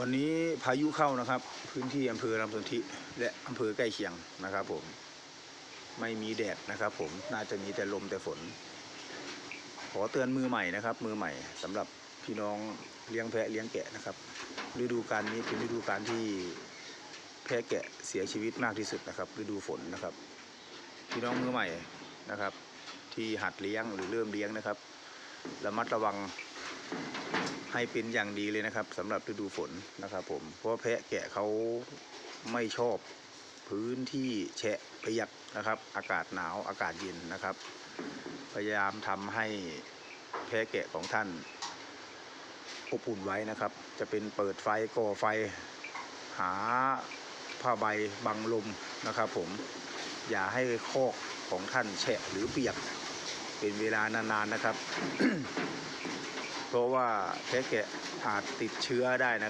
วันนี้พายุเข้านะครับ พื้นที่อำเภอลำสนธิและอำเภอใกล้เคียงนะครับ ผมไม่มีแดดนะครับ ผมน่าจะมีแต่ลมแต่ฝน ขอเตือนมือใหม่นะครับ มือใหม่สำหรับพี่น้องเลี้ยงแพะเลี้ยงแกะนะครับ ฤดูกาลนี้เป็นฤดูกาลที่แพะแกะเสียชีวิตมากที่สุดนะครับ ฤดูฝนนะครับ พี่น้องมือใหม่นะครับ ที่หัดเลี้ยงหรือเริ่มเลี้ยงนะครับระมัดระวัง ให้เป็นอย่างดีเลยนะครับสำหรับฤดูฝนนะครับ ผมเพราะแพะแกะเขาไม่ชอบพื้นที่แฉะเปียกนะครับ อากาศหนาวอากาศเย็นนะครับ พยายามทำให้แพะแกะของท่านอบอุ่นไว้นะครับ จะเป็นเปิดไฟก่อไฟ หาผ้าใบบังลมนะครับ ผมอย่าให้คอกของท่านแฉะหรือเปียกเป็นเวลานานๆนะครับ เพราะว่าแพะแกะอาจติดเชื้อได้นะ